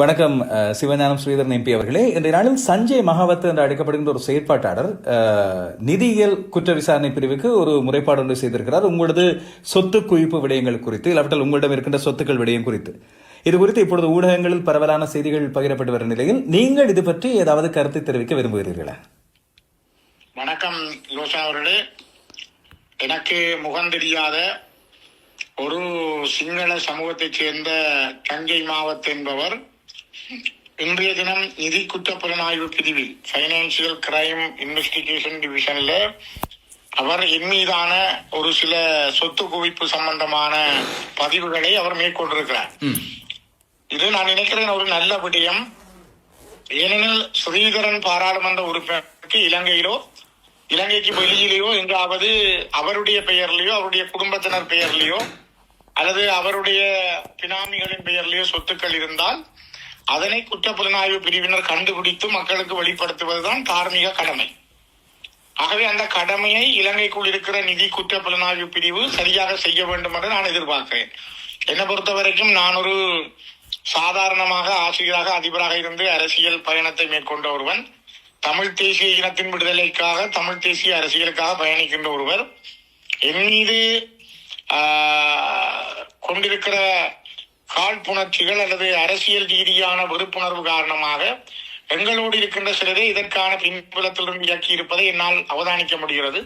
வணக்கம் சிவஞானம் ஸ்ரீதரன் எம்பி அவர்களே. இன்றைய நாளில் சஞ்சய் மகாவத் என்று அழைக்கப்படுகின்ற ஒரு செயற்பாட்டாளர் நிதியியல் குற்ற விசாரணை பிரிவுக்கு ஒரு முறைப்பாடு ஒன்று செய்திருக்கிறார். உங்களது சொத்து குவிப்பு விடயங்கள் குறித்து இல்லாவிட்டால் உங்களிடம் இருக்கின்ற சொத்துக்கள் விடயம் குறித்து. இது குறித்து இப்பொழுது ஊடகங்களில் பரவலான செய்திகள் பகிரப்பட்டு வரும் நிலையில் நீங்கள் இது பற்றி ஏதாவது கருத்து தெரிவிக்க விரும்புகிறீர்களா? வணக்கம் லோசா அவர்களே. எனக்கு முகம் தெரியாத ஒரு சிங்கள சமூகத்தைச் சேர்ந்த தஞ்சை மாவத் என்பவர் இன்றைய தினம் நிதி குற்றப்புலனாய்வு பிரிவில் பைனான்சியல் கிரைம் இன்வெஸ்டிகேஷன் டிவிஷன்ல அவர் என் மீதான ஒரு சில சொத்து குவிப்பு சம்பந்தமான பதிவுகளை அவர் மேற்கொண்டிருக்கிறார். இது நான் நினைக்கிறேன் ஒரு நல்ல விடயம். ஏனெனில் ஸ்ரீதரன் பாராளுமன்ற உறுப்பினருக்கு இலங்கையிலோ இலங்கைக்கு வெளியிலேயோ எங்காவது அவருடைய பெயர்லயோ அவருடைய குடும்பத்தினர் பெயர்லயோ அல்லது அவருடைய பினாமிகளின் பெயர்லயோ சொத்துக்கள் இருந்தால் அதனை குற்றப்புலனாய்வு பிரிவினர் கண்டுபிடித்து மக்களுக்கு வெளிப்படுத்துவதுதான் தார்மீக கடமை. ஆகவே அந்த கடமையை இலங்கைக்குள் இருக்கிற நிதி குற்றப்புலனாய்வு பிரிவு சரியாக செய்ய வேண்டும் என்று நான் எதிர்பார்க்கிறேன். என்னை பொறுத்த வரைக்கும் நான் ஒரு சாதாரணமாக ஆசிரியராக அதிபராக இருந்து அரசியல் பயணத்தை மேற்கொண்ட ஒருவன் தமிழ் தேசிய இனத்தின் விடுதலைக்காக தமிழ் தேசிய அரசியலுக்காக பயணிக்கின்ற ஒருவர் என் மீது கொண்டிருக்கிற காழ்ப்புணர்ச்சிகள் அல்லது அரசியல் ரீதியான வெறுப்புணர்வு காரணமாக எங்களோடு இருக்கின்ற சிலரே இதற்கான பின்புலத்திலிருந்து இயக்கி இருப்பதை என்னால் அவதானிக்க முடிகிறது.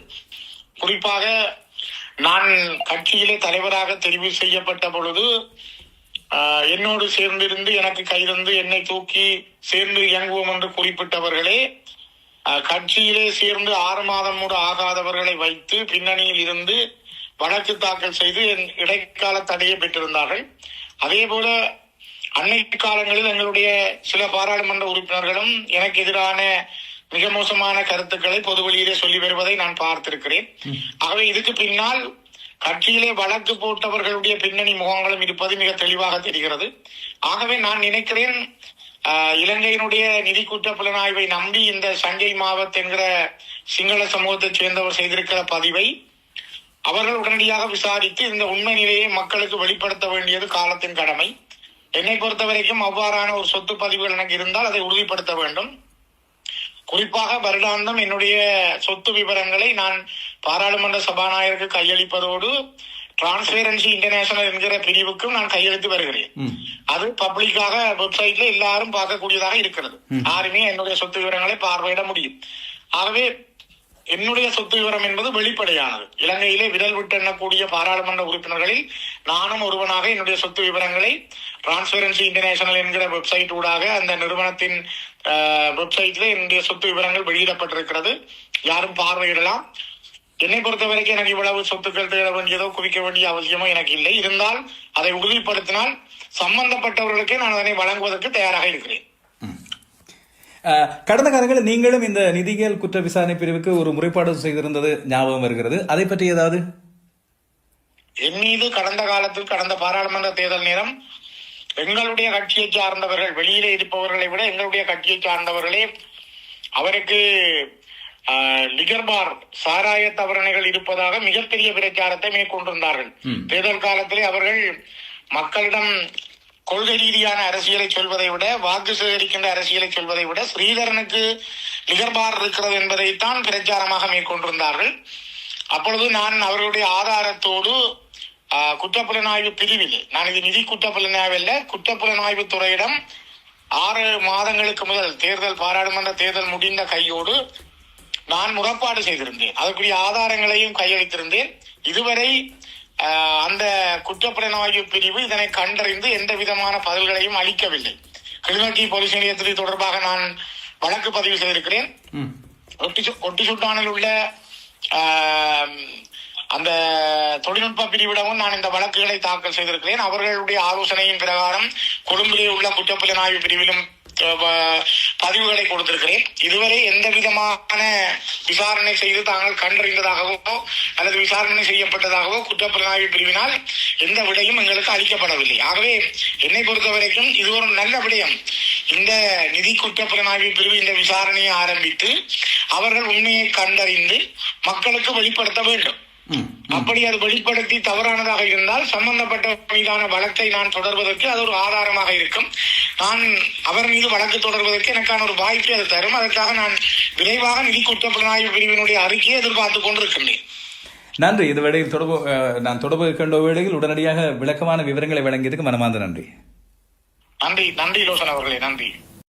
குறிப்பாக நான் கட்சியிலே தலைவராக தெரிவு செய்யப்பட்ட பொழுது என்னோடு சேர்ந்திருந்து எனக்கு கைதந்து என்னை தூக்கி சேர்ந்து இயங்குவோம் என்று குறிப்பிட்டவர்களே கட்சியிலே சேர்ந்து ஆறு மாதம் கூட ஆகாதவர்களை வைத்து பின்னணியில் இருந்து வழக்கு தாக்கல் செய்து என் இடைக்கால தடையை பெற்றிருந்தார்கள். அதே போல அன்னை காலங்களில் எங்களுடைய சில பாராளுமன்ற உறுப்பினர்களும் எனக்கு எதிரான மிக மோசமான கருத்துக்களை பொது வெளியிலே சொல்லி வருவதை நான் பார்த்திருக்கிறேன். ஆகவே இதுக்கு பின்னால் கட்சியிலே வழக்கு போட்டவர்களுடைய பின்னணி முகங்களும் இருப்பது மிக தெளிவாக தெரிகிறது. ஆகவே நான் நினைக்கிறேன் இலங்கையினுடைய நிதி குற்ற புலனாய்வை நம்பி இந்த சங்கை மாவத் என்கிற சிங்கள சமூகத்தைச் சேர்ந்தவர் செய்திருக்கிற பதிவை அவர்கள் உடனடியாக விசாரித்து இந்த உண்மை நிலையை மக்களுக்கு வெளிப்படுத்த வேண்டியது காலத்தின் கடமை. என்னை பொறுத்த வரைக்கும் அவ்வாறான ஒரு சொத்து பதிவுகள் எனக்கு இருந்தால் அதை உறுதிப்படுத்த வேண்டும். குறிப்பாக வருடாந்தம் என்னுடைய சொத்து விவரங்களை நான் பாராளுமன்ற சபாநாயகருக்கு கையளிப்பதோடு டிரான்ஸ்பேரன்சி இன்டர்நேஷனல் என்கிற பிரிவுக்கும் நான் கையெழுத்து வருகிறேன். அது பப்ளிக்காக வெப்சைட்ல எல்லாரும் பார்க்கக்கூடியதாக இருக்கிறது. யாருமே என்னுடைய சொத்து விவரங்களை பார்வையிட முடியும். ஆகவே என்னுடைய சொத்து விவரம் என்பது வெளிப்படையானது. இலங்கையிலே விரல் விட்டு எண்ணக்கூடிய பாராளுமன்ற உறுப்பினர்களில் நானும் ஒருவனாக என்னுடைய சொத்து விவரங்களை டிரான்ஸ்பரன்சி இன்டர்நேஷனல் என்கிற வெப்சைட் ஊடாக அந்த நிறுவனத்தின் வெப்சைட்ல என்னுடைய சொத்து விவரங்கள் வெளியிடப்பட்டிருக்கிறது. யாரும் பார்வையிடலாம். என்னை பொறுத்த வரைக்கும் எனக்கு இவ்வளவு சொத்துக்கள் தேட வேண்டியதோ குவிக்க வேண்டிய அவசியமோ எனக்கு இல்லை. இருந்தால் அதை உறுதிப்படுத்தினால் சம்பந்தப்பட்டவர்களுக்கே நான் அதனை வழங்குவதற்கு தயாராக இருக்கிறேன். கடந்த காலங்களில் நீங்களும் இந்த நிதியியல் குற்ற விசாரணை பிரிவுக்கு ஒரு முறைப்பாடு செய்திருந்தது ஞாபகம் வருகிறது. அதை பற்றி ஏதாவது? என் மீது கடந்த காலத்தில் கடந்த பாராளுமன்ற தேர்தல் நேரம் எங்களுடைய கட்சியை சார்ந்தவர்கள் வெளியிலே இருப்பவர்களை விட எங்களுடைய கட்சியை சார்ந்தவர்களே அவருக்கு ஆஹ், லிகர் பார் சாராய தவறணைகள் இருப்பதாக மிகப்பெரிய பிரச்சாரத்தை மேற்கொண்டிருந்தார்கள். தேர்தல் காலத்திலே அவர்கள் மக்களிடம் கொள்கை ரீதியான அரசியலை சொல்வதை விட வாக்கு சேகரிக்கின்ற அரசியலை சொல்வதை விட ஸ்ரீதரனுக்கு நிகர்பார் இருக்கிறது என்பதைத்தான் பிரச்சாரமாக மேற்கொண்டிருந்தார்கள். அப்பொழுது நான் அவர்களுடைய ஆதாரத்தோடு குற்றப்புலனாய்வு பிரிவில் நான் இது நிதி குற்றப்புலனாய்வு அல்ல குற்றப்புலனாய்வு துறையிடம் ஆறு மாதங்களுக்கு முதல் தேர்தல் பாராளுமன்ற தேர்தல் முடிந்த கையோடு நான் முறைப்பாடு செய்திருந்தேன். அதற்குரிய ஆதாரங்களையும் கையளித்திருந்தேன். இதுவரை அந்த குற்றப்புலனாய்வு பிரிவு இதனை கண்டறிந்து எந்த விதமான பதில்களையும் அளிக்கவில்லை. கிளிநொச்சி போலீஸ் நிலையத்தில் தொடர்பாக நான் வழக்கு பதிவு செய்திருக்கிறேன். ஒட்டி ஒட்டி சுட்டானில் உள்ள அந்த தொழில்நுட்ப பிரிவிடமும் நான் இந்த வழக்குகளை தாக்கல் செய்திருக்கிறேன். அவர்களுடைய ஆலோசனையின் பிரகாரம் கொழும்பிலே உள்ள குற்றப்புலனாய்வு பிரிவிலும் பதிவுகளை கொடுத்திருக்கிறேன். இதுவரை எந்த விதமான விசாரணை செய்து தாங்கள் கண்டறிந்ததாகவோ அல்லது விசாரணை செய்யப்பட்டதாகவோ குற்றப்புலனாய்வு பிரிவினால் எந்த விடையும் எங்களுக்கு அளிக்கப்படவில்லை. ஆகவே என்னை பொறுத்த வரைக்கும் இது ஒரு நல்ல விடயம். இந்த நிதி குற்றப்புலனாய்வு பிரிவு இந்த விசாரணையை ஆரம்பித்து அவர்கள் உண்மையை கண்டறிந்து மக்களுக்கு வெளிப்படுத்த வேண்டும். அப்படி அது வெளிப்படுத்தி தவறானதாக இருந்தால் சம்பந்தப்பட்ட மீதான வழக்கை நான் தொடர்வதற்கு அது ஒரு ஆதாரமாக இருக்கும். நான் அவர் மீது வழக்கு தொடர்வதற்கு எனக்கான ஒரு வாய்ப்பை அது தரும். அதற்காக நான் விரைவாக நிதி குற்றப்புலனாய்வு பிரிவினுடைய அறிக்கையை எதிர்பார்த்துக் கொண்டிருக்கின்றேன். நன்றி. இது வேளையில் தொடர்பு நான் தொடர்பு இருக்கின்ற வேளையில் உடனடியாக விளக்கமான விவரங்களை வழங்கியதுக்கு மனமார்ந்த நன்றி. நன்றி. நன்றி லோசன் அவர்களே. நன்றி.